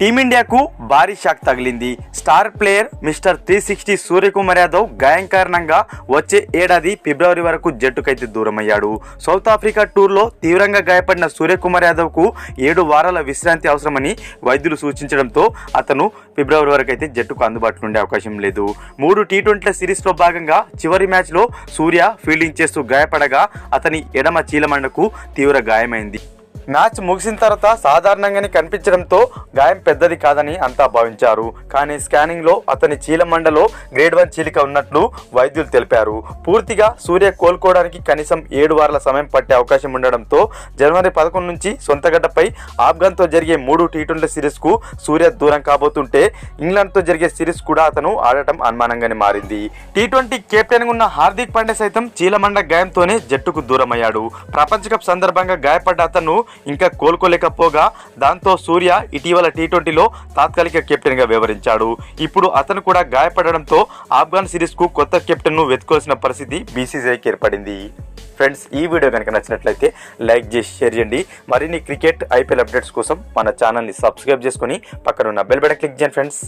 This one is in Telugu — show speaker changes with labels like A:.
A: టీమిండియాకు భారీ షాక్ తగిలింది. Star player mister three sixty Suryakumar Yadav గాయం కారణంగా వచ్చే ఏడాది ఫిబ్రవరి వరకు జట్టుకైతే దూరమయ్యాడు. సౌత్ ఆఫ్రికా టూర్లో తీవ్రంగా గాయపడిన సూర్యకుమార్ యాదవ్కు ఏడు వారాల విశ్రాంతి అవసరమని వైద్యులు సూచించడంతో అతను ఫిబ్రవరి వరకు అయితే జట్టుకు అందుబాటులో ఉండే అవకాశం లేదు. మూడు టీ ట్వంటీల సిరీస్లో భాగంగా చివరి మ్యాచ్లో సూర్య ఫీల్డింగ్ చేస్తూ గాయపడగా అతని ఎడమ చీలమండకు తీవ్ర గాయమైంది. మ్యాచ్ ముగిసిన తర్వాత సాధారణంగానే కనిపించడంతో గాయం పెద్దది కాదని అంతా భావించారు. కానీ స్కానింగ్లో అతని చీలమండలో గ్రేడ్ వన్ చీలిక ఉన్నట్లు వైద్యులు తెలిపారు. పూర్తిగా సూర్య కోలుకోవడానికి కనీసం ఏడు వారాల సమయం పట్టే అవకాశం ఉండడంతో జనవరి పదకొండు నుంచి సొంతగడ్డపై ఆఫ్ఘన్తో జరిగే మూడు టీ ట్వంటీ సిరీస్కు సూర్య దూరం కాబోతుంటే ఇంగ్లాండ్తో జరిగే సిరీస్ కూడా అతను ఆడటం అనుమానంగానే మారింది. టీ ట్వంటీ కెప్టెన్ ఉన్న హార్దిక్ పాండే సైతం చీలమండ గాయంతోనే జట్టుకు దూరమయ్యాడు. ప్రపంచ కప్ సందర్భంగా గాయపడ్డ అతను ఇంకా కోలుకోలేకపోగా దాంతో సూర్య ఇటీవల టీ ట్వంటీలో తాత్కాలిక కెప్టెన్గా ఇప్పుడు అతను కూడా గాయపడడంతో ఆఫ్ఘన్ సిరీస్కు కొత్త కెప్టెన్ను వెతుకోవాల్సిన పరిస్థితి బీసీసీఐకి ఏర్పడింది. ఫ్రెండ్స్ ఈ వీడియో కనుక నచ్చినట్లయితే లైక్ చేసి షేర్ చేయండి. మరిన్ని క్రికెట్ ఐపీఎల్ అప్డేట్స్ కోసం మన ఛానల్ని సబ్స్క్రైబ్ చేసుకొని పక్కనున్న బెల్ బటన్ క్లిక్ చేయండి ఫ్రెండ్స్.